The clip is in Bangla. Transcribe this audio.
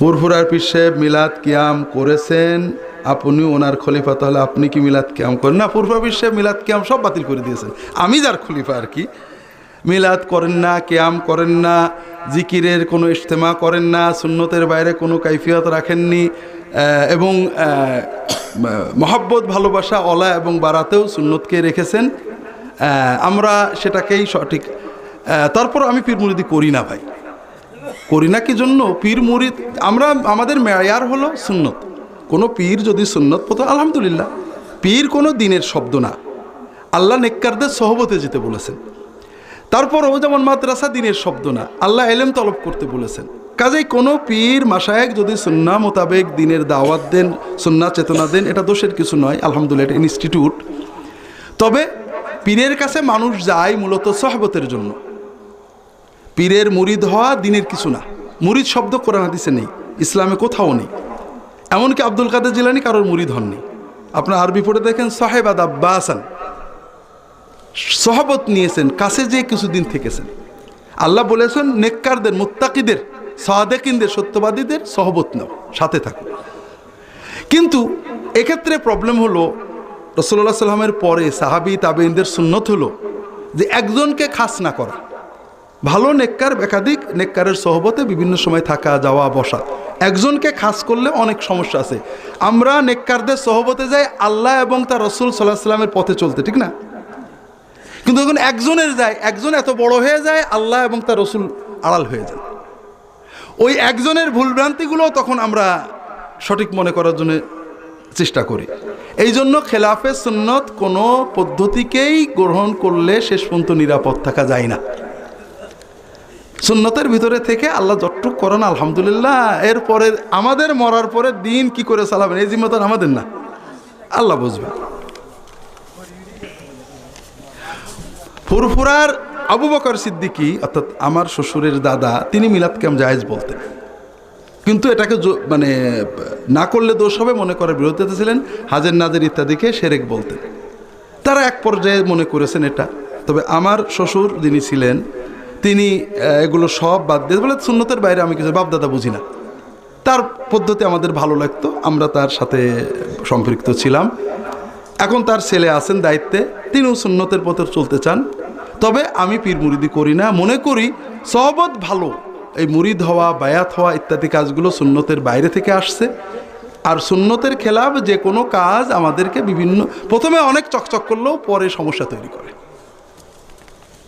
ফুরফুরার পীর সাহেব মিলাদ কিয়াম করেছেন। আপনি ওনার খলিফা, তাহলে আপনি কি মিলাদ কিয়াম করেন? না ফুরফুরা পীর সাহেব মিলাদ কিয়াম সব বাতিল করে দিয়েছেন। আমি যার খলিফা আর কি। মিলাদ করেন না, কেয়াম করেন না, জিকিরের কোনো ইজতেমা করেন না, সুন্নতের বাইরে কোনো কাইফিয়ত রাখেননি এবং মহাব্বত, ভালোবাসা, অলা এবং বাড়াতেও সুন্নতকে রেখেছেন। আমরা সেটাকেই সঠিক তারপর আমি পীর মুরিদি করি না ভাই। করি না কি জন্য? পীর মুরিদ, আমরা, আমাদের মেয়ার হলো সুন্নত। কোনো পীর যদি সুন্নত পথ আলহামদুলিল্লাহ। পীর কোনো দিনের শব্দ না। আল্লাহ নেককারদের সহবতে যেতে বলেছেন। তারপরও যেমন মাদ্রাসা দিনের শব্দ না, আল্লাহ এলেম তলব করতে বলেছেন। কাজেই কোনো পীর মাসায়েক যদি সুন্না মোতাবেক দিনের দাওয়াত দেন, সুন্না চেতনা দেন, এটা দোষের কিছু নয়, আলহামদুলিল্লাহ, এটা ইনস্টিটিউট তবে পীরের কাছে মানুষ যায় মূলত সহবতের জন্য। পীরের মুরিদ হওয়া দিনের কিছু না। মুরিদ শব্দ কোরআন হাদিসে নেই, ইসলামে কোথাও নেই। এমনকি আব্দুল কাদের জিলানি কারোর মুরিদ হননি। আপনার আরবি পড়ে দেখেন, সাহেব আদ আব্বাসান। সহবত নিয়েছেন, কাছে যেয়ে কিছুদিন থেকেছেন। আল্লাহ বলেছেন, নেককারদের, মোত্তাকিদের, সাদেকিনদের, সত্যবাদীদের সহবত নাও, সাথে থাকো। কিন্তু এক্ষেত্রে প্রবলেম হলো রসল্লাহ সাল্লামের পরে সাহাবি তাবেইনদের সুন্নত হলো যে একজনকে খাস না করা। ভালো নেককার, একাধিক নেককারের সহবতে বিভিন্ন সময় থাকা, যাওয়া, বসা। একজনকে খাস করলে অনেক সমস্যা আছে। আমরা নেককারদের সহবতে যাই আল্লাহ এবং তার রসুল সাল্লাহ সাল্লামের পথে চলতে, ঠিক না? কিন্তু যখন একজনের যায়, একজন এত বড় হয়ে যায়, আল্লাহ এবং তার রসুল আড়াল হয়ে যায়। ওই একজনের ভুলভ্রান্তিগুলো তখন আমরা সঠিক মনে করার জন্য চেষ্টা করি। এই জন্য খেলাফে সুন্নত কোনো পদ্ধতিকেই গ্রহণ করলে শেষ পর্যন্ত নিরাপদ থাকা যায় না। সুন্নতের ভিতরে থেকে আল্লাহ যতটুক করেন, আলহামদুলিল্লাহ। এরপরে আমাদের মরার পরে দিন কি করে চালাবেন? এই জিম্মতার আমাদের না। আল্লাহ বুঝবেন ফুরফুরার আবু বকর সিদ্দিকি, অর্থাৎ আমার শ্বশুরের দাদা, তিনি মিলাদ ক্যাম জায়েজ বলতেন। কিন্তু এটাকে মানে না করলে দোষ হবে, মনে করার বিরোধিতা ছিলেন। হাজের নাজের ইত্যাদিকে সেরেক বলতেন। তারা এক পর্যায়ে মনে করেছেন এটা। তবে আমার শ্বশুর যিনি ছিলেন তিনি এগুলো সব বাদ দিয়ে বলে সুন্নতের বাইরে আমি কিছু বাপদাদা বুঝি না। তার পদ্ধতি আমাদের ভালো লাগতো, আমরা তার সাথে সম্পৃক্ত ছিলাম। এখন তার ছেলে আছেন দায়িত্বে, তিনিও সুন্নতের পথে চলতে চান। তবে আমি পীর মুরিদি করি না, মনে করি সহবত ভালো। এই মুরিদ হওয়া, বায়াত হওয়া ইত্যাদি কাজগুলো সুন্নতের বাইরে থেকে আসছে। আর সুন্নতের খেলাফ যে কোনো কাজ আমাদেরকে বিভিন্ন, প্রথমে অনেক চকচক করলেও পরে সমস্যা তৈরি করে।